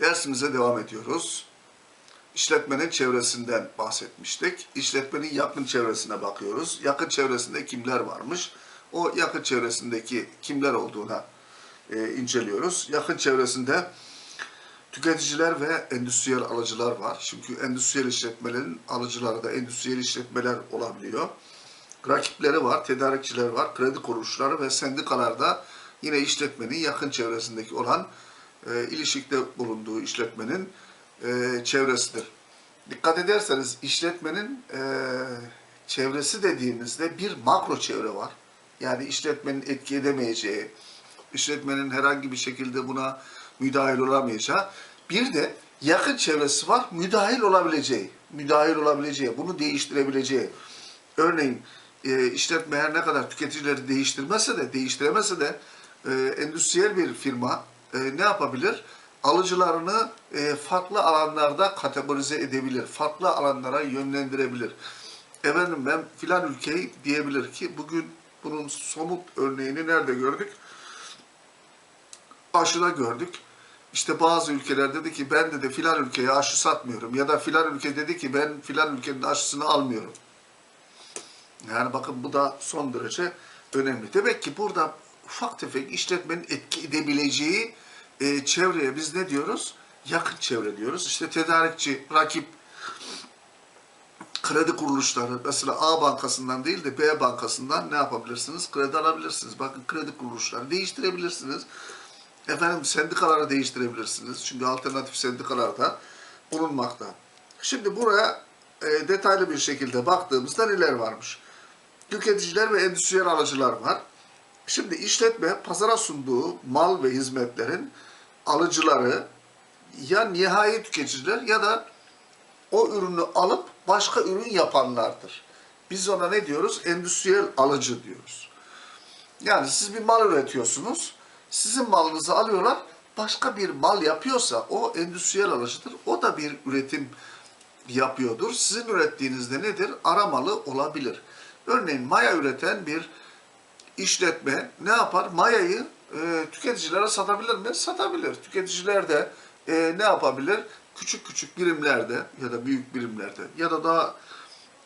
Dersimize devam ediyoruz. İşletmenin çevresinden bahsetmiştik. İşletmenin yakın çevresine bakıyoruz. Yakın çevresinde kimler varmış? O yakın çevresindeki kimler olduğuna e, inceliyoruz. Yakın çevresinde tüketiciler ve endüstriyel alıcılar var. Çünkü endüstriyel işletmelerin alıcıları da endüstriyel işletmeler olabiliyor. Rakipleri var, tedarikçiler var, kredi kuruluşları ve sendikalarda yine işletmenin yakın çevresindeki olan e, ilişkide bulunduğu işletmenin e, çevresidir. Dikkat ederseniz işletmenin e, çevresi dediğimizde bir makro çevre var. Yani işletmenin etki edemeyeceği, işletmenin herhangi bir şekilde buna müdahil olamayacağı. Bir de yakın çevresi var, müdahil olabileceği, müdahil olabileceği, bunu değiştirebileceği. Örneğin e, işletme her ne kadar tüketicileri değiştirmezse de, değiştiremezse de e, endüstriyel bir firma e, ne yapabilir? Alıcılarını e, farklı alanlarda kategorize edebilir, farklı alanlara yönlendirebilir. Efendim ben filan ülkeyi diyebilir ki bugün bunun somut örneğini nerede gördük? Aşıda gördük. İşte bazı ülkeler dedi ki ben dedi filan ülkeye aşı satmıyorum ya da filan ülke dedi ki ben filan ülkenin aşısını almıyorum. Yani bakın bu da son derece önemli. Demek ki burada ufak tefek işletmenin etki edebileceği e, çevreye biz ne diyoruz? Yakın çevre diyoruz. İşte tedarikçi, rakip, kredi kuruluşları mesela A bankasından değil de B bankasından ne yapabilirsiniz? Kredi alabilirsiniz. Bakın kredi kuruluşları değiştirebilirsiniz. Efendim sendikaları değiştirebilirsiniz. Çünkü alternatif sendikalar da bulunmakta. Şimdi buraya e, detaylı bir şekilde baktığımızda neler varmış? Tüketiciler ve endüstriyel alıcılar var. Şimdi işletme pazara sunduğu mal ve hizmetlerin alıcıları ya nihai tüketiciler ya da o ürünü alıp başka ürün yapanlardır. Biz ona ne diyoruz? Endüstriyel alıcı diyoruz. Yani siz bir mal üretiyorsunuz. Sizin malınızı alıyorlar. Başka bir mal yapıyorsa o endüstriyel alıcıdır. O da bir üretim yapıyordur. Sizin ürettiğinizde nedir? Aramalı olabilir. Örneğin maya üreten bir işletme ne yapar? Mayayı e, tüketicilere satabilir mi? Satabilir. Tüketiciler de e, ne yapabilir? Küçük küçük birimlerde ya da büyük birimlerde ya da daha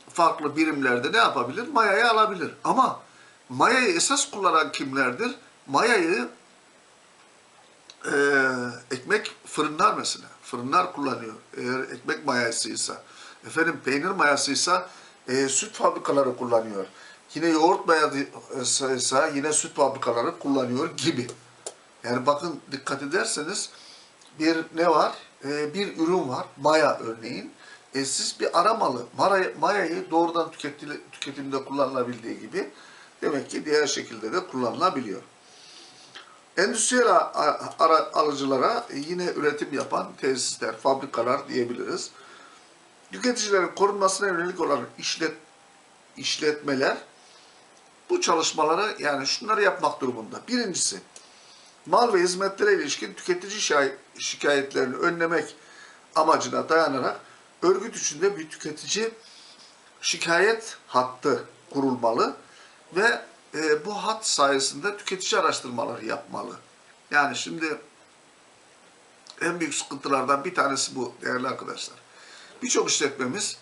farklı birimlerde ne yapabilir? Mayayı alabilir. Ama mayayı esas kullanan kimlerdir? Mayayı e, ekmek fırınlar mesela. Fırınlar kullanıyor. Eğer ekmek mayasıysa. Efendim peynir mayasıysa e, süt fabrikaları kullanıyor. Yine yoğurt mayasıysa yine süt fabrikaları kullanıyor gibi. Yani bakın dikkat ederseniz bir ne var? E, bir ürün var. Maya örneğin. E, siz bir aramalı. Mayayı, doğrudan tüketimde kullanılabildiği gibi demek ki diğer şekilde de kullanılabiliyor. Endüstriyel alıcılara yine üretim yapan tesisler, fabrikalar diyebiliriz. Tüketicilerin korunmasına yönelik olan işlet, işletmeler bu çalışmaları yani şunları yapmak durumunda. Birincisi, mal ve hizmetlere ilişkin tüketici şikayetlerini önlemek amacına dayanarak örgüt içinde bir tüketici şikayet hattı kurulmalı ve e, bu hat sayesinde tüketici araştırmaları yapmalı. Yani şimdi en büyük sıkıntılardan bir tanesi bu değerli arkadaşlar. Birçok işletmemiz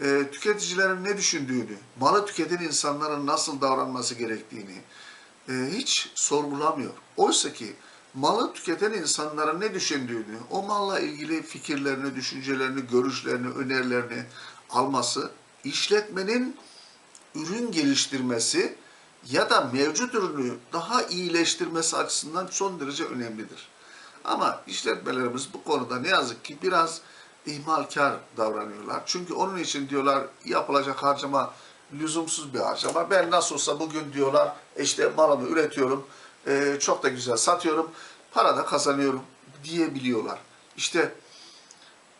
e, tüketicilerin ne düşündüğünü, malı tüketen insanların nasıl davranması gerektiğini e, hiç sorgulamıyor. Oysa ki malı tüketen insanların ne düşündüğünü, o malla ilgili fikirlerini, düşüncelerini, görüşlerini, önerilerini alması, işletmenin ürün geliştirmesi ya da mevcut ürünü daha iyileştirmesi açısından son derece önemlidir. Ama işletmelerimiz bu konuda ne yazık ki biraz ihmalkar davranıyorlar. Çünkü onun için diyorlar yapılacak harcama lüzumsuz bir harcama. Ben nasıl olsa bugün diyorlar işte malımı üretiyorum, e, çok da güzel satıyorum, para da kazanıyorum diyebiliyorlar. İşte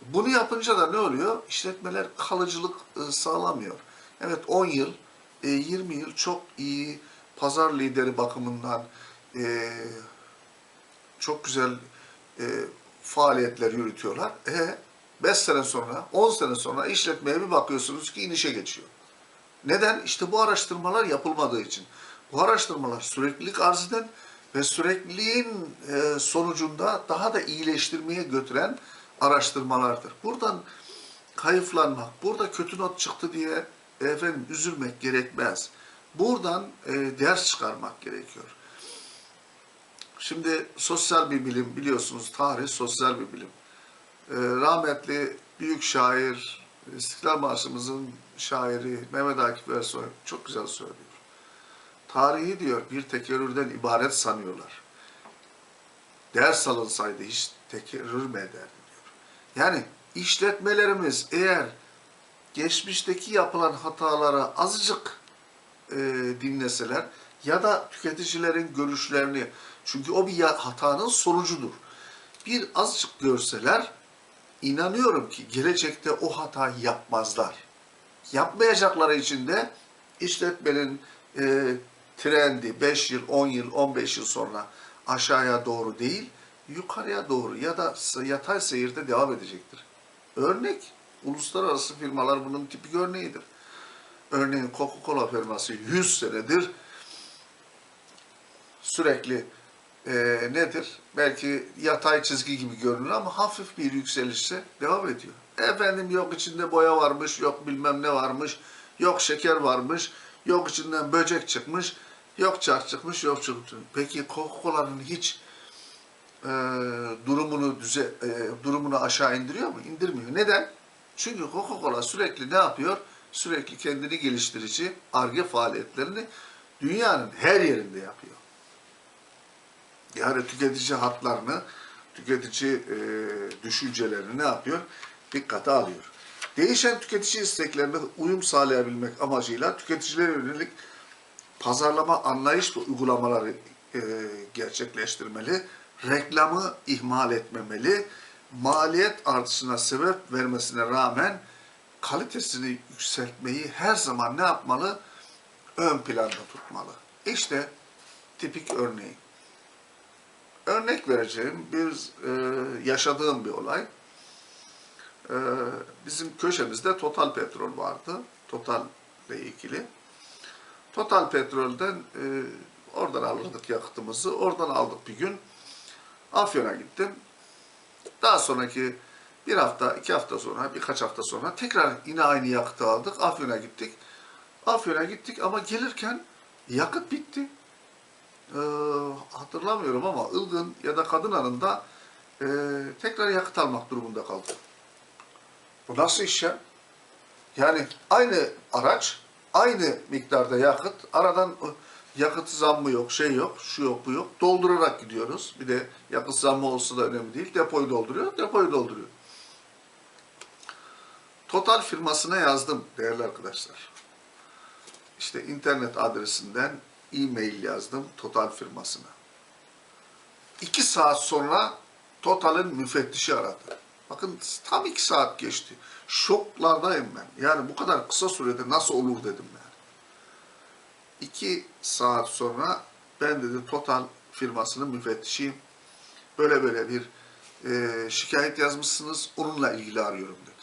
bunu yapınca da ne oluyor? İşletmeler kalıcılık e, sağlamıyor. Evet 10 yıl, e, 20 yıl çok iyi pazar lideri bakımından e, çok güzel e, faaliyetler yürütüyorlar. E 5 sene sonra, 10 sene sonra işletmeye bir bakıyorsunuz ki inişe geçiyor. Neden? İşte bu araştırmalar yapılmadığı için. Bu araştırmalar süreklilik arz eden ve sürekliliğin e, sonucunda daha da iyileştirmeye götüren araştırmalardır. Buradan kayıflanmak, burada kötü not çıktı diye efendim üzülmek gerekmez. Buradan e, ders çıkarmak gerekiyor. Şimdi sosyal bir bilim biliyorsunuz tarih sosyal bir bilim. Ee, rahmetli büyük şair, İstiklal Marşımızın şairi Mehmet Akif Ersoy çok güzel söylüyor. Tarihi diyor bir tekerrürden ibaret sanıyorlar. Ders alınsaydı hiç tekerrür mü ederdi diyor. Yani işletmelerimiz eğer geçmişteki yapılan hatalara azıcık e, dinleseler ya da tüketicilerin görüşlerini çünkü o bir hatanın sonucudur. Bir azıcık görseler inanıyorum ki gelecekte o hatayı yapmazlar. Yapmayacakları için de işletmenin e, trendi 5 yıl, 10 yıl, 15 yıl sonra aşağıya doğru değil, yukarıya doğru ya da yatay seyirde devam edecektir. Örnek, uluslararası firmalar bunun tipik örneğidir. Örneğin Coca-Cola firması 100 senedir sürekli e, nedir? Belki yatay çizgi gibi görünür ama hafif bir yükselişse devam ediyor. Efendim yok içinde boya varmış, yok bilmem ne varmış, yok şeker varmış, yok içinden böcek çıkmış, yok çark çıkmış, yok çıktı. Peki Coca-Cola'nın hiç e, durumunu düze, e, durumunu aşağı indiriyor mu? İndirmiyor. Neden? Çünkü Coca-Cola sürekli ne yapıyor? Sürekli kendini geliştirici arge faaliyetlerini dünyanın her yerinde yapıyor. Yani tüketici hatlarını, tüketici e, düşüncelerini ne yapıyor? Dikkate alıyor. Değişen tüketici isteklerine uyum sağlayabilmek amacıyla tüketicilere yönelik pazarlama anlayış ve uygulamaları e, gerçekleştirmeli, reklamı ihmal etmemeli, maliyet artışına sebep vermesine rağmen kalitesini yükseltmeyi her zaman ne yapmalı? Ön planda tutmalı. İşte tipik örneği. Örnek vereceğim bir e, yaşadığım bir olay. E, bizim köşemizde Total Petrol vardı. Total ile ilgili. Total Petrol'den e, oradan alırdık yakıtımızı. Oradan aldık bir gün. Afyon'a gittim. Daha sonraki bir hafta, iki hafta sonra, birkaç hafta sonra tekrar yine aynı yakıtı aldık. Afyon'a gittik. Afyon'a gittik ama gelirken yakıt bitti. Ee, hatırlamıyorum ama Ilgın ya da Kadınan'ında e, tekrar yakıt almak durumunda kaldık. Bu nasıl iş ya? Yani aynı araç, aynı miktarda yakıt, aradan e, yakıt zammı yok, şey yok, şu yok, bu yok. Doldurarak gidiyoruz. Bir de yakıt zammı olsa da önemli değil. Depoyu dolduruyor, depoyu dolduruyor. Total firmasına yazdım değerli arkadaşlar. İşte internet adresinden e-mail yazdım Total firmasına. İki saat sonra Total'in müfettişi aradı. Bakın tam iki saat geçti. Şoklardayım ben. Yani bu kadar kısa sürede nasıl olur dedim yani. İki saat sonra ben dedi Total firmasının müfettişiyim. Böyle böyle bir e, şikayet yazmışsınız. Onunla ilgili arıyorum dedi.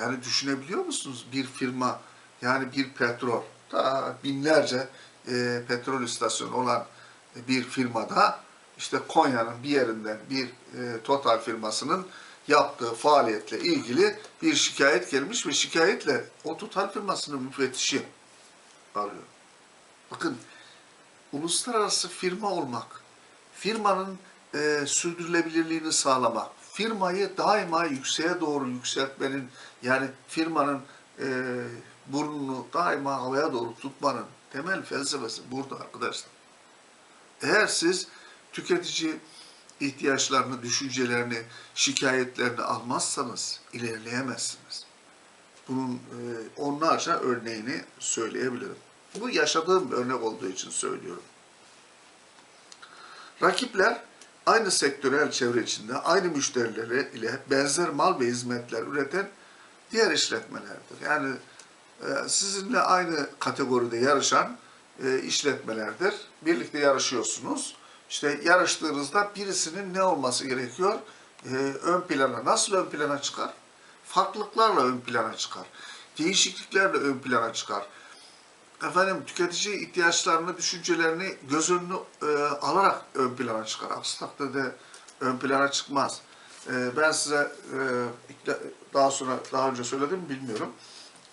Yani düşünebiliyor musunuz bir firma yani bir petrol daha binlerce e, petrol istasyonu olan bir firmada işte Konya'nın bir yerinden bir e, Total firmasının yaptığı faaliyetle ilgili bir şikayet gelmiş ve şikayetle o Total firmasının müfettişi arıyor. Bakın uluslararası firma olmak, firmanın e, sürdürülebilirliğini sağlamak, firmayı daima yükseğe doğru yükseltmenin yani firmanın e, burnunu daima havaya doğru tutmanın temel felsefesi burada arkadaşlar. Eğer siz tüketici ihtiyaçlarını, düşüncelerini, şikayetlerini almazsanız ilerleyemezsiniz. Bunun e, onlarca örneğini söyleyebilirim. Bu yaşadığım bir örnek olduğu için söylüyorum. Rakipler aynı sektörel çevre içinde aynı müşterileri ile benzer mal ve hizmetler üreten diğer işletmelerdir. Yani sizinle aynı kategoride yarışan e, işletmelerdir. Birlikte yarışıyorsunuz. İşte yarıştığınızda birisinin ne olması gerekiyor? E, ön plana, nasıl ön plana çıkar? Farklılıklarla ön plana çıkar. Değişikliklerle ön plana çıkar. efendim tüketici ihtiyaçlarını, düşüncelerini göz önüne e, alarak ön plana çıkar. Aksi takdirde ön plana çıkmaz. E, ben size e, daha sonra daha önce söyledim mi bilmiyorum.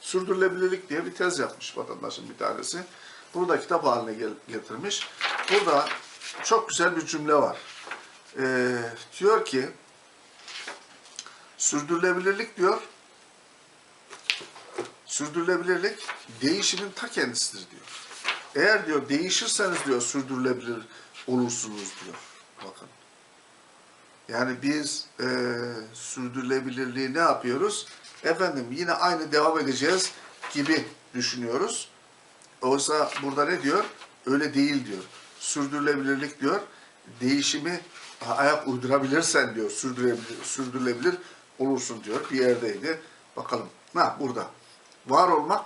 Sürdürülebilirlik diye bir tez yapmış vatandaşın bir tanesi. Bunu da kitap haline getirmiş. Burada çok güzel bir cümle var. E, diyor ki sürdürülebilirlik diyor sürdürülebilirlik değişimin ta kendisidir diyor. Eğer diyor değişirseniz diyor sürdürülebilir olursunuz diyor. Bakın. Yani biz e, sürdürülebilirliği ne yapıyoruz? Efendim yine aynı devam edeceğiz gibi düşünüyoruz. Oysa burada ne diyor? Öyle değil diyor. Sürdürülebilirlik diyor. Değişimi ayak uydurabilirsen diyor. Sürdürülebilir, sürdürülebilir olursun diyor. Bir yerdeydi. Bakalım. Ha burada. Var olmak,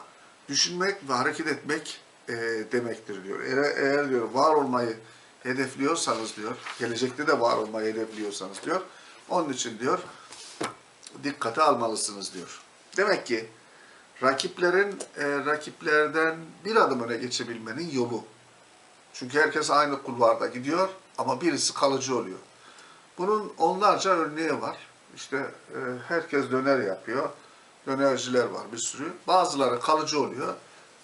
düşünmek ve hareket etmek e, demektir diyor. Eğer, eğer diyor var olmayı hedefliyorsanız diyor, gelecekte de var olmayı hedefliyorsanız diyor, onun için diyor dikkate almalısınız diyor. Demek ki rakiplerin e, rakiplerden bir adım öne geçebilmenin yolu. Çünkü herkes aynı kulvarda gidiyor ama birisi kalıcı oluyor. Bunun onlarca örneği var. İşte e, herkes döner yapıyor. Dönerciler var bir sürü. Bazıları kalıcı oluyor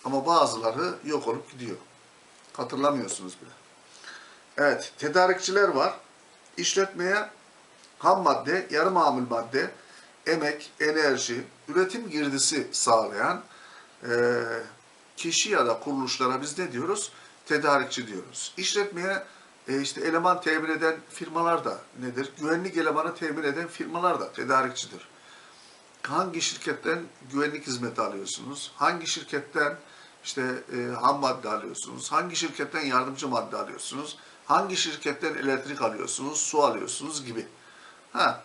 ama bazıları yok olup gidiyor. Hatırlamıyorsunuz bile. Evet, tedarikçiler var. İşletmeye ham madde, yarı mamul madde, emek, enerji, üretim girdisi sağlayan e, kişi ya da kuruluşlara biz ne diyoruz? Tedarikçi diyoruz. İşletmeye e, işte eleman temin eden firmalar da nedir? Güvenlik elemanı temin eden firmalar da tedarikçidir. Hangi şirketten güvenlik hizmeti alıyorsunuz? Hangi şirketten işte e, ham madde alıyorsunuz? Hangi şirketten yardımcı madde alıyorsunuz? Hangi şirketten elektrik alıyorsunuz, su alıyorsunuz gibi. Ha,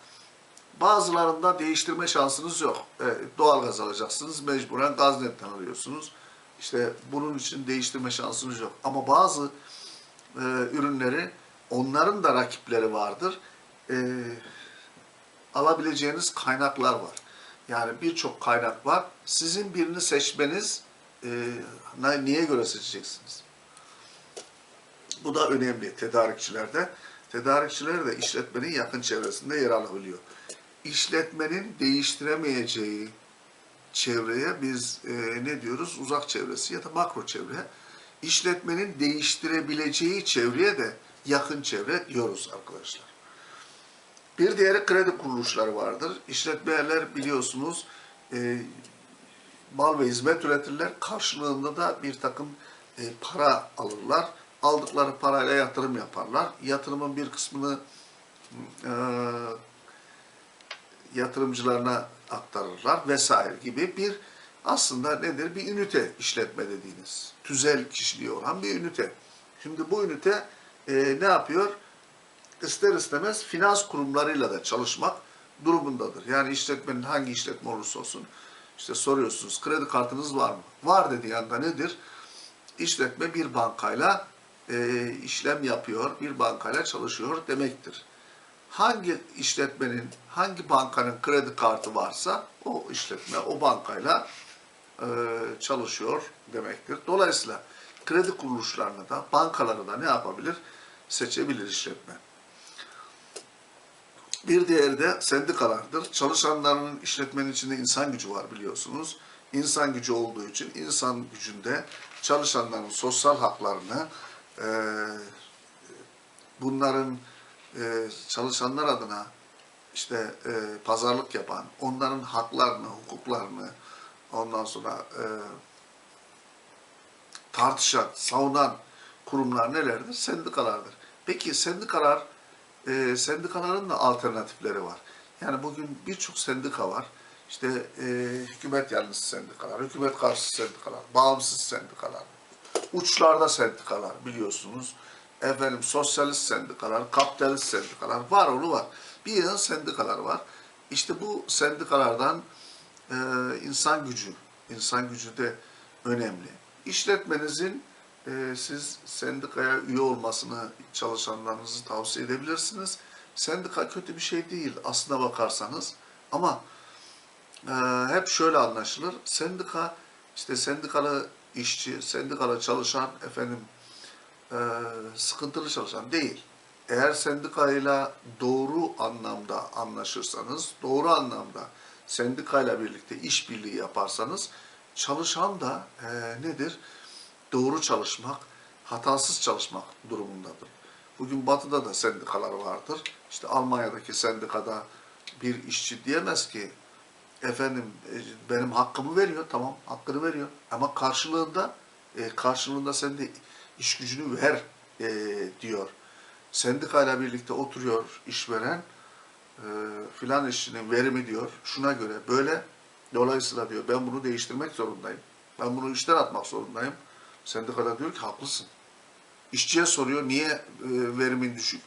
bazılarında değiştirme şansınız yok. E, doğalgaz alacaksınız, mecburen gaz netten alıyorsunuz. İşte bunun için değiştirme şansınız yok. Ama bazı e, ürünleri, onların da rakipleri vardır. E, alabileceğiniz kaynaklar var. Yani birçok kaynak var. Sizin birini seçmeniz e, niye göre seçeceksiniz? Bu da önemli tedarikçilerde. Tedarikçiler de işletmenin yakın çevresinde yer alabiliyor. İşletmenin değiştiremeyeceği çevreye biz e, ne diyoruz? Uzak çevresi ya da makro çevre. İşletmenin değiştirebileceği çevreye de yakın çevre diyoruz arkadaşlar. Bir diğeri kredi kuruluşları vardır. İşletmeler biliyorsunuz e, mal ve hizmet üretirler. Karşılığında da bir takım e, para alırlar. Aldıkları parayla yatırım yaparlar. Yatırımın bir kısmını e, yatırımcılarına aktarırlar vesaire gibi bir aslında nedir? Bir ünite işletme dediğiniz. Tüzel kişiliği olan bir ünite. Şimdi bu ünite e, ne yapıyor? ister istemez finans kurumlarıyla da çalışmak durumundadır. Yani işletmenin hangi işletme olursa olsun işte soruyorsunuz kredi kartınız var mı? Var dediği anda nedir? İşletme bir bankayla e, işlem yapıyor, bir bankayla çalışıyor demektir. Hangi işletmenin, hangi bankanın kredi kartı varsa o işletme o bankayla e, çalışıyor demektir. Dolayısıyla kredi kuruluşlarını da bankaları da ne yapabilir? Seçebilir işletme. Bir diğeri de sendikalardır. Çalışanların işletmenin içinde insan gücü var biliyorsunuz. İnsan gücü olduğu için insan gücünde çalışanların sosyal haklarını e, bunların e, çalışanlar adına işte e, pazarlık yapan, onların haklarını, hukuklarını ondan sonra e, tartışan, savunan kurumlar nelerdir? Sendikalardır. Peki sendikalar e, sendikaların da alternatifleri var. Yani bugün birçok sendika var. İşte e, hükümet yanlısı sendikalar, hükümet karşısı sendikalar, bağımsız sendikalar, uçlarda sendikalar biliyorsunuz. Efendim sosyalist sendikalar, kapitalist sendikalar var onu var. Bir yığın sendikalar var. İşte bu sendikalardan e, insan gücü, insan gücü de önemli. İşletmenizin e, siz sendikaya üye olmasını çalışanlarınızı tavsiye edebilirsiniz. Sendika kötü bir şey değil aslına bakarsanız. Ama e, hep şöyle anlaşılır. Sendika, işte sendikalı işçi, sendikada çalışan efendim e, sıkıntılı çalışan değil. Eğer sendikayla doğru anlamda anlaşırsanız, doğru anlamda sendikayla birlikte işbirliği yaparsanız çalışan da e, nedir? Doğru çalışmak, hatasız çalışmak durumundadır. Bugün batıda da sendikalar vardır. İşte Almanya'daki sendikada bir işçi diyemez ki efendim e, benim hakkımı veriyor tamam hakkını veriyor ama karşılığında e, karşılığında sen de iş gücünü ver e, diyor. Sendikayla birlikte oturuyor işveren e, filan işçinin verimi diyor şuna göre böyle dolayısıyla diyor ben bunu değiştirmek zorundayım. Ben bunu işten atmak zorundayım. Sendikada diyor ki haklısın. İşçiye soruyor niye e, verimin düşük?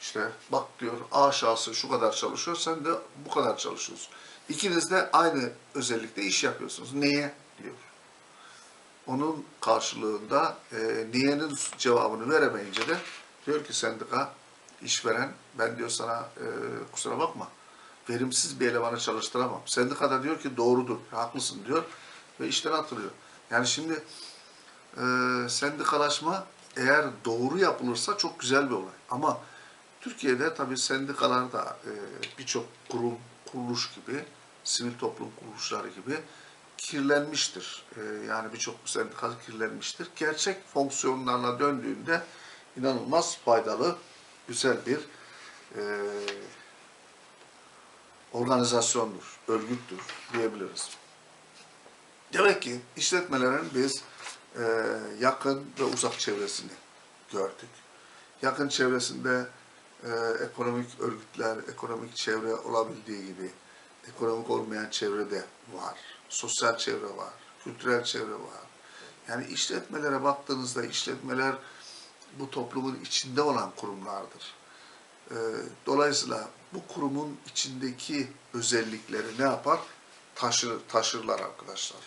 İşte bak diyor A şahsı şu kadar çalışıyor, sen de bu kadar çalışıyorsun. İkiniz de aynı özellikle iş yapıyorsunuz. Niye? diyor. Onun karşılığında e, niyenin cevabını veremeyince de diyor ki sendika, işveren ben diyor sana e, kusura bakma verimsiz bir elemanı çalıştıramam. Sendika da diyor ki doğrudur, haklısın diyor ve işten atılıyor. Yani şimdi e, sendikalaşma eğer doğru yapılırsa çok güzel bir olay. Ama Türkiye'de tabii sendikalar da e, birçok kurum, kuruluş gibi, sivil toplum kuruluşları gibi kirlenmiştir. E, yani birçok sendika kirlenmiştir. Gerçek fonksiyonlarına döndüğünde inanılmaz faydalı, güzel bir e, organizasyondur, örgüttür diyebiliriz. Demek ki işletmelerin biz e, yakın ve uzak çevresini gördük. Yakın çevresinde e, ekonomik örgütler, ekonomik çevre olabildiği gibi ekonomik olmayan çevrede var. Sosyal çevre var, kültürel çevre var. Yani işletmelere baktığınızda işletmeler bu toplumun içinde olan kurumlardır. E, dolayısıyla bu kurumun içindeki özellikleri ne yapar? Taşır, taşırlar arkadaşlar.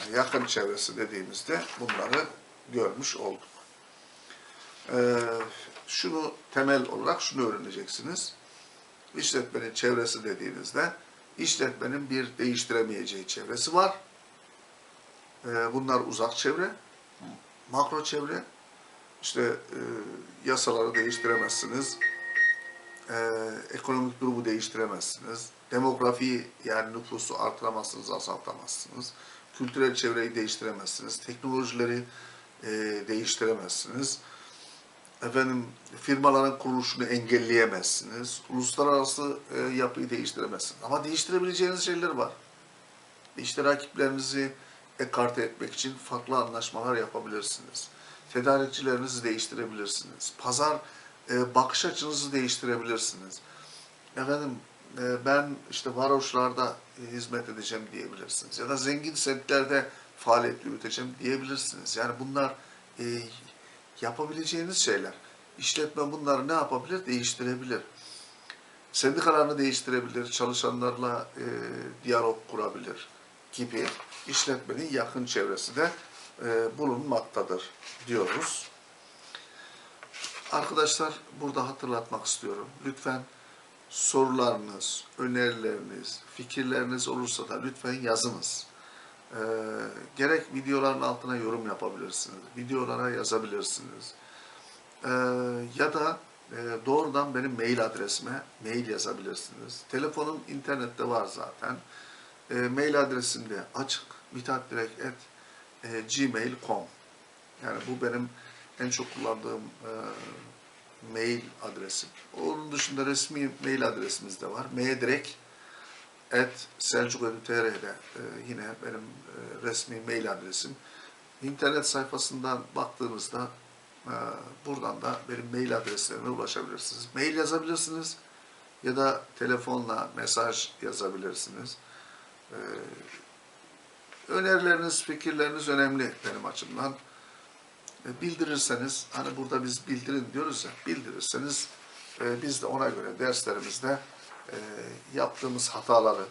Yani yakın çevresi dediğimizde bunları görmüş olduk. Ee, şunu temel olarak şunu öğreneceksiniz. İşletmenin çevresi dediğinizde işletmenin bir değiştiremeyeceği çevresi var. Ee, bunlar uzak çevre, makro çevre. İşte e, yasaları değiştiremezsiniz. Ee, ekonomik durumu değiştiremezsiniz. Demografiyi yani nüfusu artıramazsınız, azaltamazsınız kültürel çevreyi değiştiremezsiniz. Teknolojileri e, değiştiremezsiniz. Efendim firmaların kuruluşunu engelleyemezsiniz. Uluslararası e, yapıyı değiştiremezsiniz. Ama değiştirebileceğiniz şeyler var. İşte rakiplerinizi ekarte etmek için farklı anlaşmalar yapabilirsiniz. Tedarikçilerinizi değiştirebilirsiniz. Pazar e, bakış açınızı değiştirebilirsiniz. Efendim e, ben işte varoşlarda e, hizmet edeceğim diyebilirsiniz. Ya da zengin semtlerde faaliyet yürüteceğim diyebilirsiniz. Yani bunlar e, yapabileceğiniz şeyler. İşletme bunları ne yapabilir? Değiştirebilir. Sendikalarını değiştirebilir, çalışanlarla e, diyalog kurabilir gibi işletmenin yakın çevresi de e, bulunmaktadır diyoruz. Arkadaşlar burada hatırlatmak istiyorum. Lütfen sorularınız, önerileriniz, fikirleriniz olursa da lütfen yazınız. Ee, gerek videoların altına yorum yapabilirsiniz, videolara yazabilirsiniz. Ee, ya da e, doğrudan benim mail adresime mail yazabilirsiniz. Telefonum internette var zaten. E, mail adresim de açık, mithatdirekt.gmail.com Yani bu benim en çok kullandığım e, mail adresim. Onun dışında resmi mail adresimiz de var. mdirek at selçuk.tr'de e, yine benim e, resmi mail adresim. İnternet sayfasından baktığınızda e, buradan da benim mail adreslerime ulaşabilirsiniz. Mail yazabilirsiniz ya da telefonla mesaj yazabilirsiniz. E, önerileriniz, fikirleriniz önemli benim açımdan. E, bildirirseniz, hani burada biz bildirin diyoruz ya, bildirirseniz e, biz de ona göre derslerimizde e, yaptığımız hataları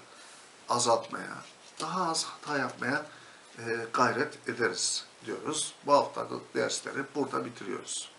azaltmaya, daha az hata yapmaya e, gayret ederiz diyoruz. Bu haftalık dersleri burada bitiriyoruz.